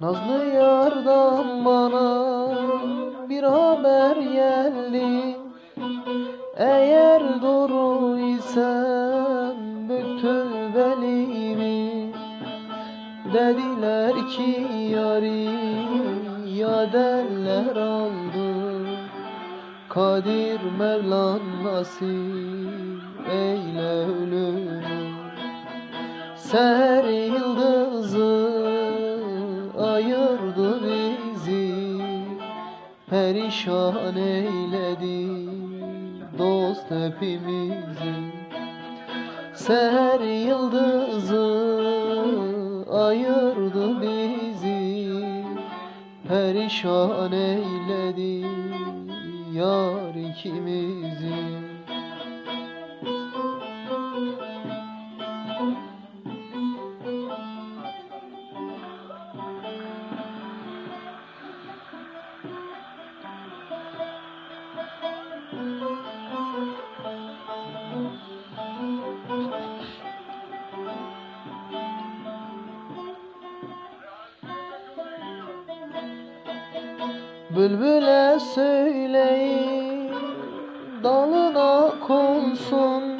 Nazlı yardan bana bir haber geldi. Eğer doğru isem büktü belimi Dediler ki yari yadeller aldı. Kadir Mevlan nasip eyle ölümü. Ser yıldızı ayırdı bizi Perişan eyledi dost hepimizi. Ser yıldızı ayırdı bizi Perişan eyledi yar ikimizi Bülbüle söyleyin dalına konsun